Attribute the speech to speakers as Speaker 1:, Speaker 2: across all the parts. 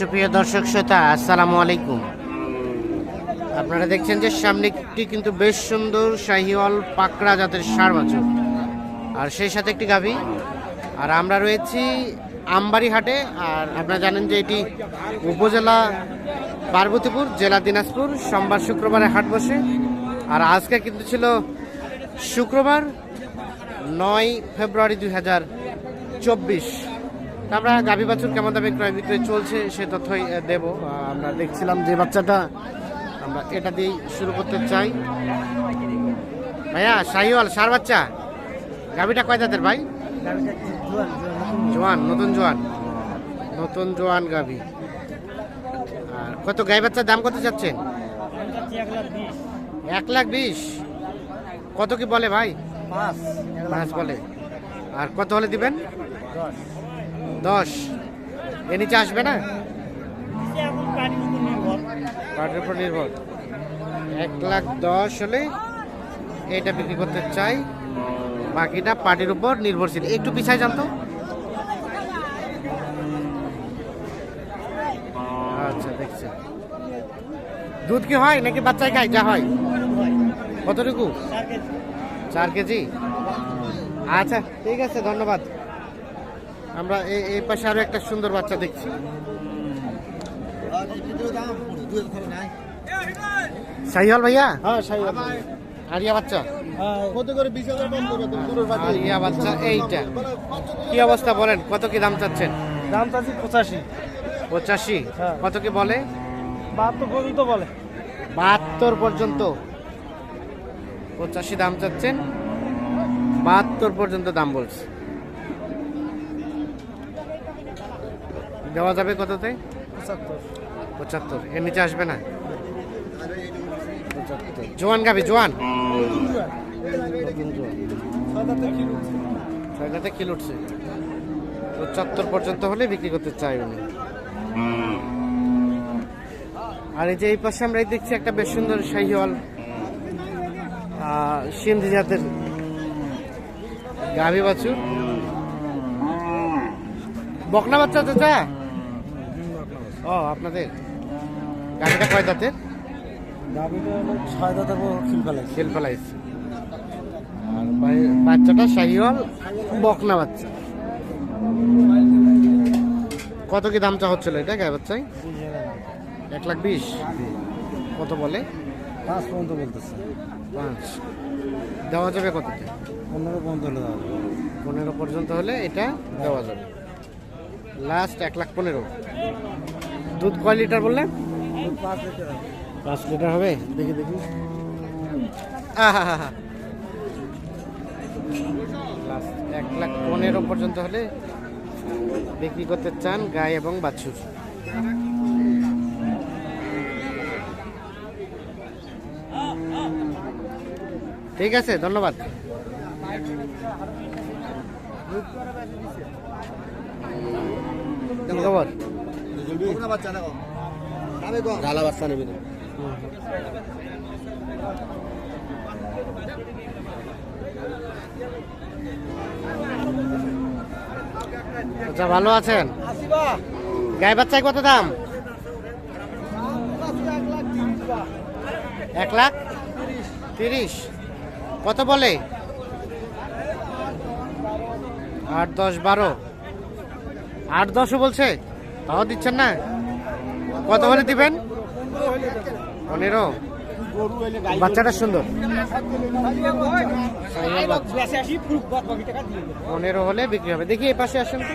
Speaker 1: সুপ্রিয় দর্শক শ্রোতা, আসসালামু আলাইকুম। আপনারা দেখছেন যে সামনে একটি কিন্তু বেশ সুন্দর শাহিওয়াল পাকড়া জাতের সার বাছুর আর সেই সাথে একটি গাভী। আর আমরা রয়েছি আমবাড়ি হাটে আর আপনারা জানেন যে এটি উপজেলা পার্বতীপুর, জেলা দিনাজপুর, সোমবার শুক্রবারে হাট বসে। আর আজকে কিন্তু ছিল শুক্রবার, নয় ফেব্রুয়ারি দুই হাজার চব্বিশ। আমরা গাভী বাছুর কেমন দামে ক্রয় বিক্রয় চলছে সে তথ্যই দেব। আমরা দেখছিলাম যে বাচ্চাটা আমরা এটা দিয়েই শুরু করতে চাই। ভাইয়া শাহিওয়াল সার বাচ্চা? গাভীটা কয় জাতের ভাই? জোয়ান নতুন জোয়ান। নতুন জোয়ান গাভী। আর কত গাই বাচ্চার দাম কত চাচ্ছেন? এক লাখ বিশ। কত কি বলে ভাই? পাঁচ বলে। আর কত হলে দিবেন? দশ। এ নিচে আসবে না? পাটের উপর নির্ভর। এক লাখ দশ হলে এটা বিক্রি করতে চাই। বাকিটা পাটির উপর নির্ভরশীল। একটু পিছায় জানতো আচ্ছা দেখছি। দুধ কি হয় নাকি বাচ্চায় খায়? যা হয়। কতটুকু? চার কেজি। আচ্ছা ঠিক আছে, ধন্যবাদ। আমরা এই পাশে আরও একটা সুন্দর বাচ্চা দেখছি। সাইহল ভাইয়া?
Speaker 2: হ্যাঁ সাই
Speaker 1: আরিয়া বাচ্চা?
Speaker 2: কত করে বিশ হাজার
Speaker 1: আরিয়া বাচ্চা এইটা। কি অবস্থা বলেন কত কি দাম চাচ্ছেন?
Speaker 2: দাম চাচ্ছি পঁচাশি।
Speaker 1: পঁচাশি?
Speaker 2: হ্যাঁ।
Speaker 1: কত কি বলে?
Speaker 2: বাহাত্তর পর্যন্ত বলে।
Speaker 1: বাহাত্তর পর্যন্ত। পঁচাশি দাম চাচ্ছেন বাহাত্তর পর্যন্ত দাম বলছে। দেওয়া যাবে কততে?
Speaker 2: পঁচাত্তর।
Speaker 1: এর নিচে আসবে না? জোয়ান গাবি জোয়ান। জোয়ান ছয়টাতে কিলো উঠছে। পঁচাত্তর পর্যন্ত হলে বিক্রি করতে চাই উনি আর এই যে এই পাশে আমরা দেখছি একটা বেশ সুন্দর শাহিওয়াল সিন্ধি জাতের গাভী বাছুর। বকনা বাচ্চা চাচা? ও আপনাদের? গাড়িটা কয় দাঁতের?
Speaker 2: ছয় দাদা খিল ফেলাই
Speaker 1: খেল ফেলাইছে। আর বাচ্চাটা শাহিওয়াল বকনা বাচ্চা। কত কি দাম চা হচ্ছিল এটা গায়ে বাচ্চায়? এক লাখ বিশ? কত বলে?
Speaker 2: পাঁচ পর্যন্ত বলতেছে।
Speaker 1: পাঁচ। দেওয়া যাবে কততে?
Speaker 2: পনেরো পর্যন্ত হলে দাও
Speaker 1: পনেরো পর্যন্ত হলে এটা দেওয়া যাবে। লাস্ট এক লাখ পনেরো। দুধ কয় লিটার বললেন?
Speaker 2: পাঁচ লিটার
Speaker 1: হবে দেখি দেখি। এক লাখ পনেরো পর্যন্ত হলে বিক্রি করতে চান গাই এবং বাছুর। ঠিক আছে ধন্যবাদ। কি খবর?
Speaker 2: বাচ্চা দেখো। গালা বাচ্চা নেবে না।
Speaker 1: আচ্ছা ভালো আছেন? গাই বাচ্চায় কত দাম? এক লাখ? তিরিশ। কত বলে? আট দশ বারো। আট দশও বলছে? তাও দিচ্ছেন না? কত হলে দিবেন? পনেরো। বাচ্চাটা সুন্দর। পনেরো হলে বিক্রি হবে। দেখি এই পাশে আসেন তো।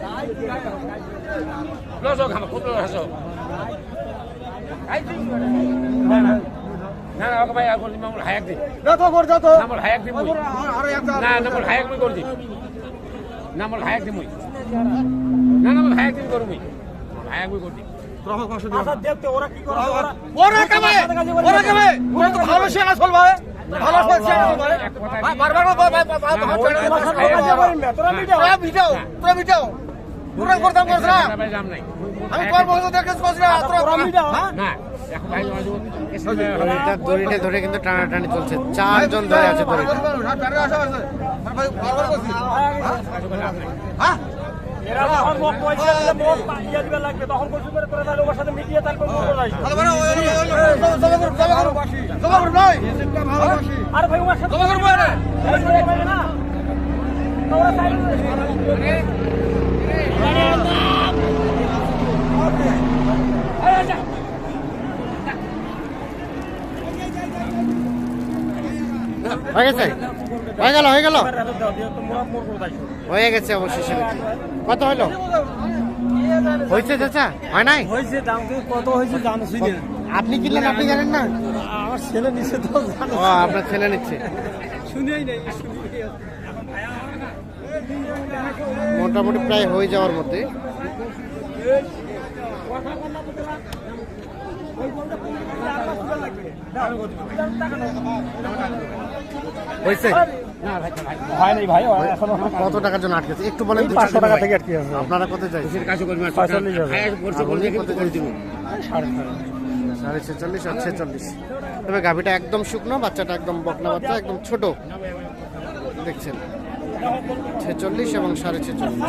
Speaker 3: না না না ওকে ভাই আর করছি মামুল হায়াক দিই
Speaker 2: যত কর যত
Speaker 3: নামল হায়াক
Speaker 2: একটা
Speaker 3: না নামল হায়াক মুই করছি নামল হায়াক দিই মুই না নামল হায়াক দিই করু মুই হায়াক মুই করছি
Speaker 4: আচ্ছা দেখতে ওরা কি করে ওরা
Speaker 2: কামে ওরা কামে ওরা তো ভালো সে আসল ভাই বারবার
Speaker 4: তোরা মিডিয়া
Speaker 2: তোরা বিটাও তোরা করতাম করছ না আমি তোর বলতে দেখেছ না
Speaker 3: না
Speaker 1: দড়িটা দড়িটা ধরে কিন্তু টানাটানি চলছে চারজন ধরে আছে দড়িটা
Speaker 2: হ্যাঁ
Speaker 4: ইয়ে আরে ভাই ওর সাথে
Speaker 1: হয়ে গেছে? হয়ে গেল হয়ে গেল? হয়ে গেছে অবশেষে। কত হলো? হয়েছে চাচা? হয় নাই?
Speaker 4: দাম কত হইছে দাম শুনে।
Speaker 1: আপনি কিনলেন আপনি জানেন না?
Speaker 4: আমার ছেলে নিচে তো
Speaker 1: ও আপনার ছেলে নিচ্ছে।
Speaker 4: শুনেই নাই
Speaker 1: মোটামুটি প্রায় হয়ে যাওয়ার মধ্যে। হয়েছে?
Speaker 4: নাই ভাই এখনও
Speaker 1: কত টাকার জন্য আটকেছে? একটু বলেন
Speaker 4: পাঁচশো টাকা থেকে আটকে আছে।
Speaker 1: আপনারা কত চাইছেন?
Speaker 3: কাছে করবি
Speaker 4: সাড়ে
Speaker 1: ছেচল্লিশ আর ছেচল্লিশ। তবে গাভিটা একদম শুকনো, বাচ্চাটা একদম বকনা বাচ্চা, একদম ছোট। দেখছেন? ছেচল্লিশ এবং সাড়ে ছেচল্লিশ।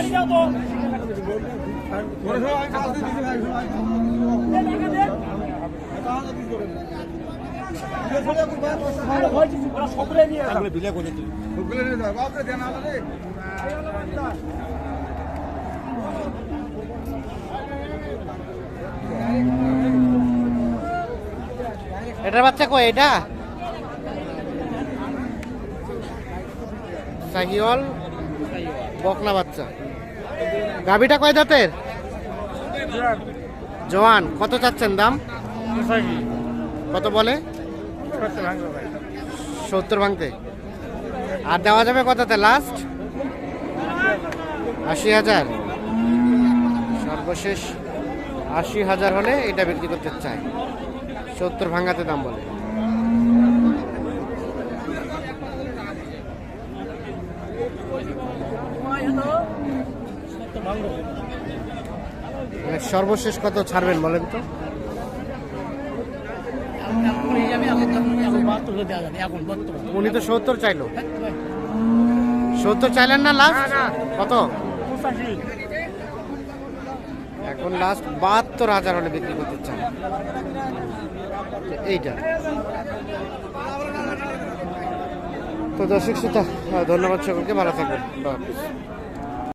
Speaker 1: এটার বাচ্চা কই এটা? শাহিওয়াল বকনা বাচ্চা। গাভিটা কয় দাঁতের জওয়ান কত চাচ্ছেন দাম? কত বলে? সত্তর ভাঙতে। আর দেওয়া যাবে কততে লাস্ট আশি হাজার। সর্বশেষ আশি হাজার হলে এটা বিক্রি করতে চাই। সত্তর ভাঙাতে দাম বলে। মানে সর্বশেষ কত ছাড়বেন বলেন তো? উনি তো সত্তর চাইলো। সত্তর চাইলেন না লাস্ট কত? এখন লাস্ট বাহাত্তর হাজার হলে বিক্রি করতে চান। এইটা। তো দর্শক শ্রোতা, ধন্যবাদ সকলকে, ভালো থাকবেন।